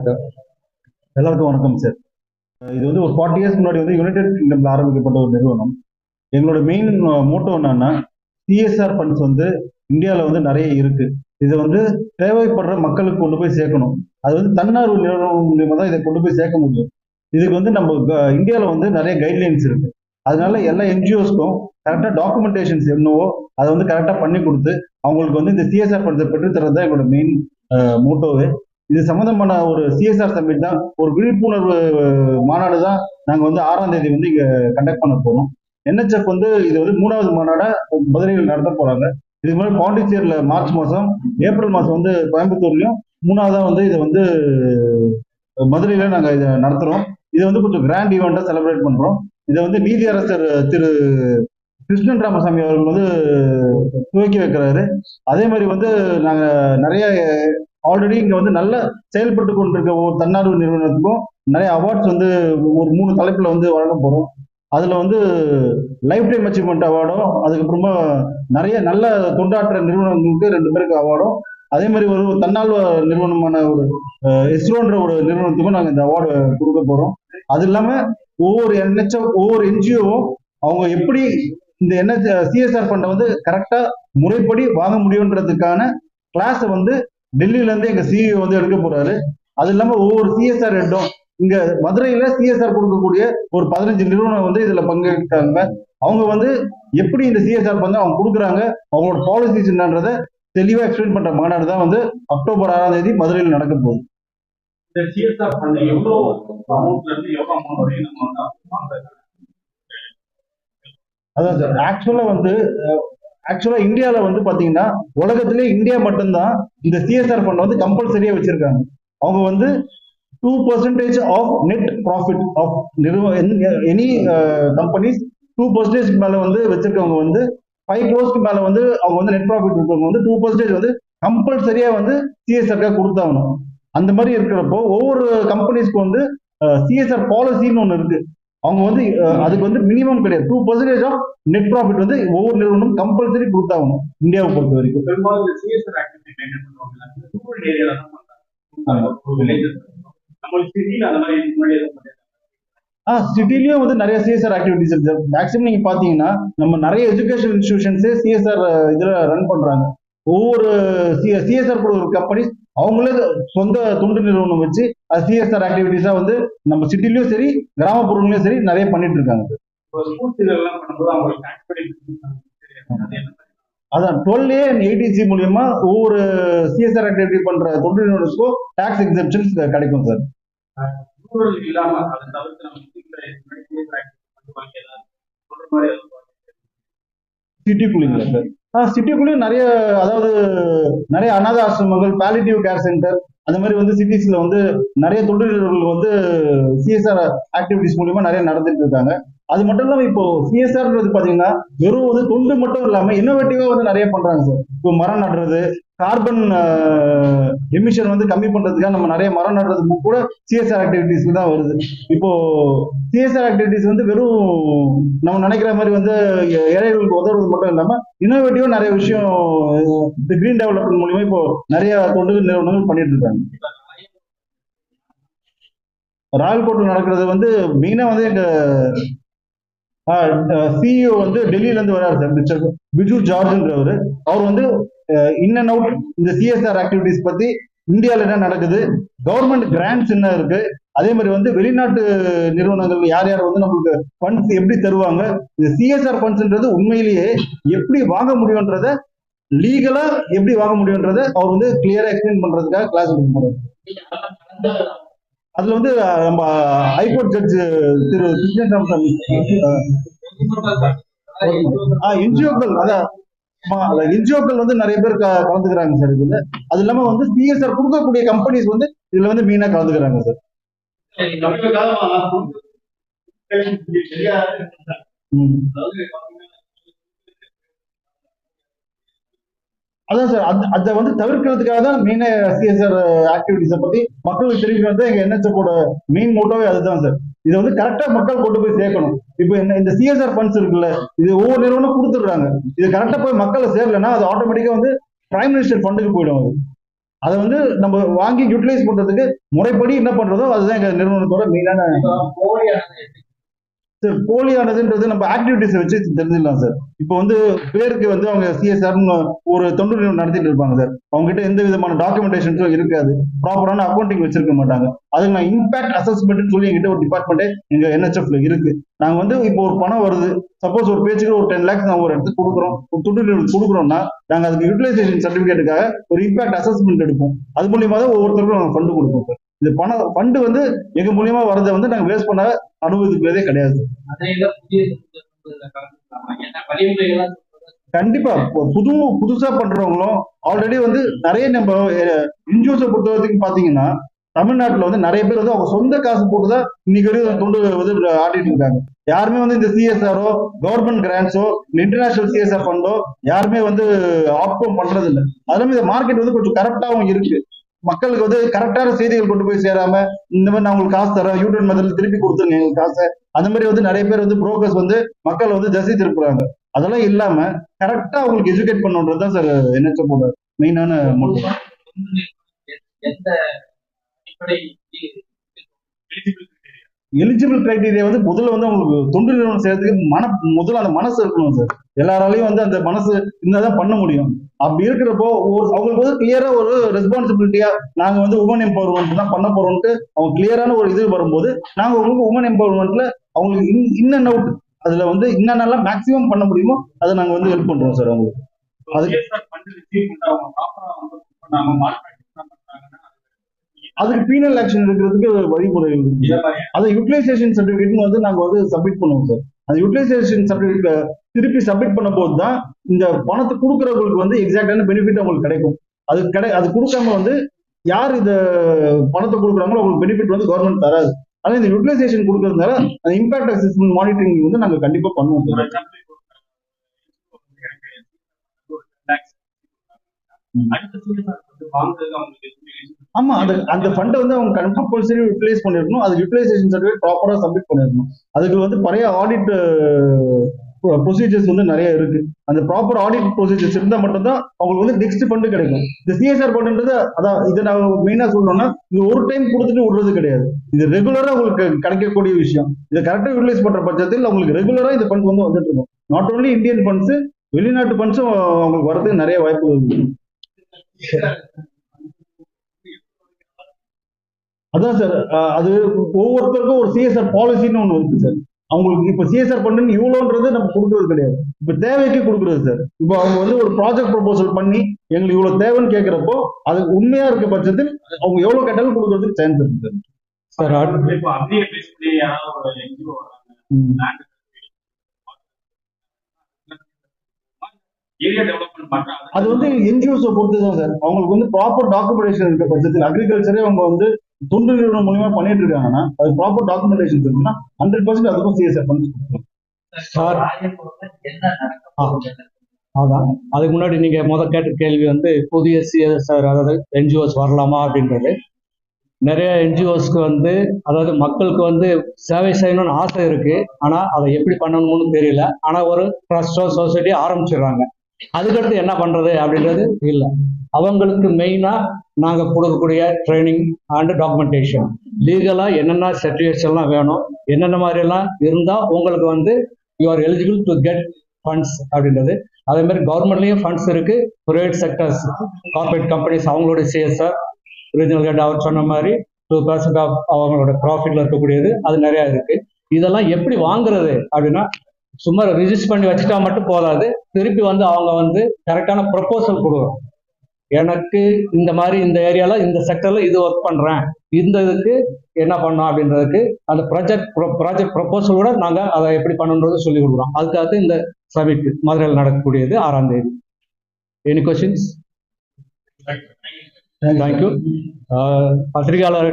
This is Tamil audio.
எல்லாருக்கும் வணக்கம் சார் இது வந்து ஒரு ஃபார்ட்டி இயர்ஸ் முன்னாடி வந்து யுனைடெட் கிங்டம்ல ஆரம்பிக்கப்பட்ட ஒரு நிறுவனம். எங்களோட மெயின் மோட்டோ என்னன்னா சிஎஸ்ஆர் ஃபண்ட்ஸ் வந்து இந்தியாவில் வந்து நிறைய இருக்கு. இதை வந்து தேவைப்படுற மக்களுக்கு கொண்டு போய் சேர்க்கணும். அது வந்து தன்னார்வ நிறுவனம் மூலியமா தான் இதை கொண்டு போய் சேர்க்க முடியும். இதுக்கு வந்து நம்ம இந்தியாவில் வந்து நிறைய கைட்லைன்ஸ் இருக்கு. அதனால எல்லா என்ஜிஓஸ்க்கும் கரெக்டாக டாக்குமெண்டேஷன்ஸ் என்னவோ அதை வந்து கரெக்டாக பண்ணி கொடுத்து அவங்களுக்கு வந்து இந்த சிஎஸ்ஆர் ஃபண்ட்ஸை பெற்றுத்தரது தான் எங்களோட மெயின் மோட்டோவே இது சம்பந்தமான ஒரு சிஎஸ்ஆர் சமிட் தான். ஒரு விழிப்புணர்வு மாநாடு தான் நாங்கள் வந்து ஆறாம் தேதி வந்து இங்கே கண்டக்ட் பண்ண போகிறோம் என்எச்எஃப் வந்து இது வந்து மூணாவது மாநாடை மதுரையில் நடத்த போகிறாங்க இது மாதிரி பாண்டிச்சேரியில் மார்ச் மாதம் ஏப்ரல் மாதம் வந்து கோயம்புத்தூர்லையும் மூணாவதாக வந்து இதை வந்து மதுரையில் நாங்கள் இதை நடத்துகிறோம் இதை வந்து கொஞ்சம் கிராண்ட் ஈவெண்ட்டாக செலிப்ரேட் பண்ணுறோம் இதை வந்து நீதி அரசர் திரு கிருஷ்ணன் ராமசாமி அவர்கள் வந்து துவக்கி வைக்கிறாரு. அதே மாதிரி வந்து நாங்கள் நிறைய ஆல்ரெடி இங்கே வந்து நல்ல செயல்பட்டு கொண்டிருக்க ஒரு தன்னார்வ நிறுவனத்துக்கும் நிறைய அவார்ட்ஸ் வந்து ஒரு மூணு தலைப்பில் வந்து வழங்க போகிறோம் அதில் வந்து லைஃப் டைம் அச்சீவ்மெண்ட் அவார்டும் அதுக்கப்புறமா நிறைய நல்ல தொண்டாற்ற நிறுவனங்களுக்கு ரெண்டு பேருக்கு அவார்டும் அதே மாதிரி ஒரு தன்னார்வ நிறுவனமான ஒரு இஸ்ரோன்ற ஒரு நிறுவனத்துக்கும் நாங்கள் இந்த அவார்டு கொடுக்க போகிறோம் அது இல்லாமல் ஒவ்வொரு என்ஹெச்ஓ ஒவ்வொரு என்ஜிஓவும் அவங்க எப்படி இந்த என்ஹெச் சிஎஸ்ஆர் ஃபண்டை வந்து கரெக்டாக முறைப்படி வாங்க முடியுன்றதுக்கான கிளாஸை வந்து டெல்லியிலேருந்து எங்கள் சிஇஓ வந்து எடுக்க போகிறாரு அது இல்லாமல் ஒவ்வொரு சிஎஸ்ஆர் ஹெட்டும் இங்க மதுரையில சிஎஸ்ஆர் கொடுக்கக்கூடிய ஒரு பதினஞ்சு நிறுவனம் வந்து இதுல பங்கேற்காங்க அவங்க வந்து எப்படி இந்த சிஎஸ்ஆர் வந்து அவங்க கொடுக்குறாங்க அவங்களோட பாலிசிஸ் என்னன்றதை தெளிவா எக்ஸ்பிளைன் பண்ற மாநாடு தான் வந்து அக்டோபர் ஆறாம் தேதி மதுரையில் நடக்க போகுது. சிஎஸ்ஆர் ஃபண்ட் எவ்வளோ அமௌண்ட்ல இருந்து எவ்வளோ அமௌண்ட் வரையும் நம்ம வந்து வாங்குறது அதான் சார் ஆக்சுவலா வந்து ஆக்சுவலா இந்தியால வந்து பாத்தீங்கன்னா உலகத்திலே இந்தியா மட்டும்தான் இந்த சிஎஸ்ஆர் ஃபண்ட் வந்து கம்பல்சரியா வச்சிருக்காங்க. அவங்க வந்து two percentage of net profit of நிறுவ எனி கம்பெனிஸ் டூ பர்சன்டேஜ் மேல வந்து வச்சிருக்கவங்க வந்து ஃபைவ் க்ரோஸ்க்கு மேல வந்து அவங்க வந்து நெட் ப்ராஃபிட் இருக்கவங்க வந்து டூ பர்சன்டேஜ் வந்து கம்பல்சரியா வந்து சிஎஸ்ஆர்க்காக கொடுத்தாகணும். அந்த மாதிரி இருக்கிறப்போ ஒவ்வொரு கம்பெனிஸ்க்கு வந்து சிஎஸ்ஆர் பாலிசின்னு ஒன்று இருக்கு. அவங்க வந்து அதுக்கு வந்து மினிமம் கிடையாது. Two percentage of net profit வந்து ஒவ்வொரு நிறுவனமும் கம்பல்சரி கொடுத்தாகணும் இந்தியாவை பொறுத்த வரைக்கும். ஆ சிட்டிலயும் வந்து நிறைய சிஎஸ்ஆர் ஆக்டிவிட்டிஸ் இருக்கு. மேக்ஸிமம் நீங்க பாத்தீங்கன்னா நம்ம நிறைய எஜுகேஷன் இன்ஸ்டிடியூஷன்ஸே சிஎஸ்ஆர் இதுல ரன் பண்றாங்க. ஒவ்வொரு சிஎஸ்ஆர் ஒரு கம்பெனிஸ் அவங்களே சொந்த தொண்டு நிறுவனம் வச்சு அது சிஎஸ்ஆர் ஆக்டிவிட்டிஸா வந்து நம்ம சிட்டிலயும் சரி கிராமப்புறங்களையும் சரி நிறைய பண்ணிட்டு இருக்காங்க. அதான் டுவெல் ஏ எயிட்டிசி மூலியமா ஒவ்வொரு சிஎஸ்ஆர் ஆக்டிவிட்டி பண்ற தொண்டு நிறுவனத்துக்கும் டாக்ஸ் எக்ஸப்ஷன்ஸ் கிடைக்கும் சார் இல்லாம அதை தவிர்த்து நம்ம சிட்டிக்குள்ளீங்களா சார் ஆ சிட்டிக்குள்ளேயும் நிறைய அதாவது நிறைய அனாத ஆசிரமங்கள் பாலிட்டிவ் கேர் சென்டர் அந்த மாதிரி வந்து சிட்டிஸ்ல வந்து நிறைய தொழிலாளர்கள் வந்து சிஎஸ்ஆர் ஆக்டிவிட்டிஸ் மூலியமா நிறைய நடந்துட்டு இருக்காங்க. அது மட்டும் இல்லாம இப்போ சிஎஸ்ஆர்ன்றது பாத்தீங்கன்னா வெறும் வந்து தொண்டு மட்டும் இல்லாம இன்னோவேட்டிவா வந்து நிறைய பண்றாங்க சார். இப்போ மரம் நடுறது கார்பன் எமிஷன் வந்து கம்மி பண்றதுக்காக நம்ம நிறைய மரம் நடுறதுக்கு கூட சிஎஸ்ஆர் ஆக்டிவிட்டிஸ் தான் வருது. இப்போ சிஎஸ்ஆர் ஆக்டிவிட்டிஸ் வந்து வெறும் நம்ம நினைக்கிற மாதிரி வந்து ஏ- ஏழைகளுக்கு உதவுறது மட்டும் இல்லாம இன்னோவேட்டிவா நிறைய விஷயம் இந்த கிரீன் டெவலப்மெண்ட் மூலியமா இப்போ நிறைய தொண்டு நிறுவனங்கள் பண்ணிட்டு இருக்காங்க. ராயல் கோர்ட்ல நடக்கிறது வந்து மெயினா வந்து எங்க சிஇஓ வந்து டெல்லியில இருந்து வராரு சார் மிஸ்டர் பிஜு ஜார்ஜ்ன்றவர். அவர் வந்து இன் அண்ட் அவுட் இந்த சிஎஸ்ஆர் ஆக்டிவிட்டிஸ் பத்தி இந்தியாவில் என்ன நடக்குது? கவர்மெண்ட் கிராண்ட்ஸ் என்ன இருக்கு? அதே மாதிரி வந்து வெளிநாட்டு நிறுவனங்கள் யார் யார் வந்து நம்மளுக்கு ஃபண்ட்ஸ் எப்படி தருவாங்க? இந்த சிஎஸ்ஆர் ஃபண்ட்ஸ்ன்றது உண்மையிலேயே எப்படி வாங்க முடியுன்றத லீகலா எப்படி வாங்க முடியுன்றத அவர் வந்து கிளியரா எக்ஸ்பிளைன் பண்றதுக்காக கிளாஸ் எடுக்க போறாரு. அதுல வந்து நம்ம ஹைகோர்ட் ஜட்ஜ் திரு. கிருஷ்ணன் என்ஜிஓக்கள் அதான். என்ஜிஓக்கள் வந்து நிறைய பேர் கலந்துக்கிறாங்க சார் இதுல. அது இல்லாம வந்து சிஎஸ்ஆர் கொடுக்கக்கூடிய கம்பெனிஸ் வந்து இதுல வந்து மெயினா கலந்துக்கிறாங்க சார். அதான் சார் அது அதை வந்து தவிர்க்கிறதுக்காக தான் மெயினா சிஎஸ்ஆர் ஆக்டிவிட்டிஸை பத்தி மக்களுக்கு தெரிவிக்கிறது எங்க என்ஹெச்எஃபோட மெயின் மோட்டோவே அதுதான் சார். இதை வந்து கரெக்டா மக்கள் கொண்டு போய் சேர்க்கணும். இப்போ என்ன இந்த சிஎஸ்ஆர் ஃபண்ட்ஸ் இருக்குல்ல இது ஒவ்வொரு நிறுவனம் கொடுத்துடுறாங்க. இது கரெக்டா போய் மக்களை சேரலைன்னா அது ஆட்டோமேட்டிக்கா வந்து பிரைம் மினிஸ்டர் ஃபண்டுக்கு போயிடும் அது. அதை வந்து நம்ம வாங்கி யூட்டிலைஸ் பண்றதுக்கு முறைப்படி என்ன பண்றதோ அதுதான் எங்க நிறுவனத்தோட மெயினான? சார் போலியானதுன்றது நம்ம ஆக்டிவிட்டிஸை வச்சு தெரிஞ்சிடலாம் சார் இப்போ வந்து பேருக்கு வந்து அவங்க சிஎஸ்ஆர்னு ஒரு தொண்டு நிறுவனம் நடத்திட்டு இருப்பாங்க சார் அவங்க கிட்ட எந்த விதமான டாக்குமெண்டேஷன்ஸும் இருக்காது. ப்ராப்பரான அக்கௌண்டிங் வச்சிருக்க மாட்டாங்க. அதுக்கு நான் இம்பாக்ட் அசஸ்மெண்ட்னு சொல்லி எங்கிட்ட ஒரு டிபார்ட்மெண்ட்டே எங்க என்ஹெச்எஃப்ல இருக்கு. நாங்க வந்து இப்போ ஒரு பணம் வருது. சப்போஸ் ஒரு பேச்சுக்கு ஒரு டென் லேக்ஸ் நான் ஒரு இடத்துக்கு கொடுக்குறோம். ஒரு தொண்டு நிறுவனம் கொடுக்குறோம்னா நாங்க அதுக்கு யூட்டிலைசேஷன் சர்டிபிகேட்டுக்காக ஒரு இம்பாக்ட் அசஸ்மெண்ட் எடுப்போம். அது மூலியமா தான் ஒவ்வொருத்தருக்கும் நாங்கள் ஃபண்டு கொடுப்போம் சார் இந்த பணம் ஃபண்டு வந்து எங்க மூலியமா வரதை வந்து நாங்க வேஸ்ட் பண்ண அனுபவிக்கிறதே கிடையாது. கண்டிப்பா. புது புதுசா பண்றவங்களும் ஆல்ரெடி வந்து நிறைய நம்ம என்ஜிஓஸை பொறுத்த வரைக்கும் பாத்தீங்கன்னா தமிழ்நாட்டுல வந்து நிறைய பேர் வந்து அவங்க சொந்த காசு போட்டுதான் இன்னைக்கு வரைக்கும் தொண்டு வந்து ஆடிட்டு இருக்காங்க. யாருமே வந்து இந்த சிஎஸ்ஆரோ கவர்மெண்ட் கிராண்ட்ஸோ இன்டர்நேஷனல் சிஎஸ்ஆர் ஃபண்டோ யாருமே வந்து ஆப்கம் பண்றது இல்லை அதுவும் இந்த மார்க்கெட் வந்து கொஞ்சம் கரெக்டாகவும் இருக்கு. மக்களுக்கு வந்து கரெக்டான செய்திகள் கொண்டு போய் சேராம இந்த மாதிரி நான் உங்களுக்கு காசு தரேன் யூடியூப் மெத்தட்ல திருப்பி கொடுத்துருங்க எங்களுக்கு காசை. அந்த மாதிரி வந்து நிறைய பேர் வந்து புரோக்கர்ஸ் வந்து மக்களை வந்து திசை திருப்புறாங்க. அதெல்லாம் இல்லாம கரெக்டா அவங்களுக்கு எஜுகேட் பண்ணுன்றது தான் சார் என்ஹெச்எஃப் மெயினான மோட்டிவ் எந்த எலிஜிபிள் கிரைடீரியா வந்து முதல்ல வந்து அவங்களுக்கு தொண்டு நிறுவனம் செய்யறதுக்கு மன முதல்ல அந்த மனசு இருக்கணும் சார் எல்லாராலையும் வந்து அந்த மனசு இருந்தாதான் பண்ண முடியும். அப்படி இருக்கிறப்போ ஒரு அவங்களுக்கு வந்து கிளியரா ஒரு ரெஸ்பான்சிபிலிட்டியா நாங்க வந்து உமன் எம்பவர்மெண்ட் தான் பண்ண போறோம்ட்டு அவங்க கிளியரான ஒரு இது வரும்போது நாங்க உங்களுக்கு உமன் எம்பவர்மெண்ட்ல அவங்களுக்கு இன் இன் அண்ட் அவுட் அதுல வந்து என்னென்னலாம் மேக்ஸிமம் பண்ண முடியுமோ அதை நாங்க வந்து ஹெல்ப் பண்றோம் சார் அவங்களுக்கு. அது- அதுக்கு பீனல் ஆக்ஷன் எடுக்கிறதுக்கு வழிமுறைகள் இருக்கு. அதை யூட்டிலைசேஷன் சர்டிஃபிகேட் வந்து நாங்க வந்து சப்மிட் பண்ணுவோம் சார் அந்த யூட்டிலைசேஷன் சர்டிஃபிகேட் திருப்பி சப்மிட் பண்ணும்போது தான் இந்த பணத்தை கொடுக்குறவங்களுக்கு வந்து எக்ஸாக்டான பெனிஃபிட் அவங்களுக்கு கிடைக்கும். அது கிடை அது கொடுக்காம வந்து யார் இந்த பணத்தை கொடுக்குறாங்களோ அவங்களுக்கு பெனிஃபிட் வந்து கவர்மெண்ட் தராது. ஆனா இந்த யூட்டிலைசேஷன் கொடுக்கறதுனால அந்த இம்பாக்ட் அசஸ்மெண்ட் மானிட்டரிங் வந்து நாங்க கண்டிப்பா பண்ணுவோம். அடுத்த ஆமா அந்த அந்த ஃபண்டை வந்து அவங்க கம்பல்சரி யூட்டிலைஸ் பண்ணிருக்கணும். அது யூட்டிலைசேஷன் சர்டிஃபிகேட் ப்ராப்பரா சப்மிட் பண்ணிருக்கணும். அதுக்கு வந்து பழைய ஆடிட் ப்ரொசீஜர்ஸ் வந்து நிறைய இருக்கு. அந்த ப்ராப்பர் ஆடிட் ப்ரொசீஜர்ஸ் இருந்தா மட்டும்தான் அவங்களுக்கு வந்து நெக்ஸ்ட் ஃபண்டு கிடைக்கும். இந்த சிஎஸ்ஆர் ஃபண்டுன்றது அதான் இதை நான் மெயினா சொல்லணும்னா இது ஒரு டைம் கொடுத்துட்டு விடுறது கிடையாது. இது ரெகுலரா உங்களுக்கு கிடைக்கக்கூடிய விஷயம். இதை கரெக்டா யூட்டிலைஸ் பண்ற பட்சத்தில் அவங்களுக்கு ரெகுலரா இந்த ஃபண்ட்ஸ் வந்து வந்துட்டு இருக்கும். நாட் ஓன்லி இந்தியன் ஃபண்ட்ஸ் வெளிநாட்டு ஃபண்ட்ஸும் அவங்களுக்கு வரதுக்கு நிறைய வாய்ப்புகள் இருக்கு. அதான் சார் அது ஒவ்வொருத்தருக்கும் ஒரு சிஎஸ்ஆர் பாலிசின்னு ஒன்று இருக்கு சார் அவங்களுக்கு இப்போ சிஎஸ்ஆர் பண்ணுன்னு இவ்வளோன்றது நம்ம கொடுக்கறது கிடையாது. இப்போ தேவைக்கு கொடுக்குறது சார் இப்போ அவங்க வந்து ஒரு ப்ராஜெக்ட் ப்ரொபோசல் பண்ணி எங்களுக்கு இவ்வளோ தேவைன்னு கேட்குறப்போ அது உண்மையா இருக்க பட்சத்தில் அவங்க எவ்வளோ கேட்டாலும் கொடுக்கறதுக்கு சான்ஸ் இருக்கு சார் சார் அது வந்து என்ஜிஓஸை பொறுத்து தான் சார் அவங்களுக்கு வந்து ப்ராப்பர் டாக்குமெண்டேஷன் இருக்க பட்சத்தில் அக்ரிகல்ச்சரே அவங்க வந்து தொண்டு நிறுவனம் மூலியமா பண்ணிட்டு இருக்காங்கன்னா அது ப்ராப்பர் டாக்குமெண்டேஷன் இருக்குன்னா ஹண்ட்ரட் பர்சன்ட் அதுக்கும் சிஎஸ்ஆர் பண்ணி சார். அதான். அதுக்கு முன்னாடி நீங்க முத கேட்ட கேள்வி வந்து புதிய சிஎஸ்ஆர் அதாவது என்ஜிஓஸ் வரலாமா அப்படின்றது. நிறைய என்ஜிஓஸ்க்கு வந்து அதாவது மக்களுக்கு வந்து சேவை செய்யணும்னு ஆசை இருக்கு. ஆனா அதை எப்படி பண்ணணும்னு தெரியல. ஆனா ஒரு ட்ரஸ்டோ சொசைட்டி ஆரம்பிச்சிடுறாங்க. அதுக்கடுத்து என்ன பண்றது அப்படின்றது இல்லை. அவங்களுக்கு மெயினா நாங்க கொடுக்கக்கூடிய ட்ரைனிங் அண்ட் டாக்குமெண்டேஷன் லீகலா என்னென்ன சர்டிஃபிகேட்ஸ்லாம் வேணும் என்னென்ன மாதிரி எல்லாம் இருந்தா உங்களுக்கு வந்து you are eligible to get funds அப்படின்றது. அதே மாதிரி கவர்மெண்ட்லயும் ஃபண்ட்ஸ் இருக்கு ப்ரைவேட் செக்டர்ஸ் கார்பரேட் கம்பெனிஸ் அவங்களுடைய சிஎஸ்ஆர் ரீஜனல் ஹெட் அவர் சொன்ன மாதிரி டூ பர்சன்ட் ஆஃப் அவங்களோட ப்ராஃபிட்ல இருக்கக்கூடியது அது நிறைய இருக்கு. இதெல்லாம் எப்படி வாங்குறது அப்படின்னா சும்மா ரிஜிஸ்டர் பண்ணி வச்சுட்டா மட்டும் போதாது. திருப்பி வந்து அவங்க வந்து கரெக்டான ப்ரொபோசல் கொடுக்கணும். எனக்கு இந்த மாதிரி இந்த ஏரியால இந்த செக்டர்ல இது ஒர்க் பண்றேன். இந்த இதுக்கு என்ன பண்ணோம் அப்படின்றதுக்கு அந்த ப்ராஜெக்ட் ப்ராஜெக்ட் ப்ரொபோசலோட நாங்க அதை எப்படி பண்ணணுன்றது சொல்லி கொடுக்குறோம். அதுக்காக இந்த சமிட் மதுரையில் நடக்கக்கூடியது ஆறாம் தேதி. எனி கொஸ்டின்ஸ் தேங்க்யூ பத்திரிகையாளர்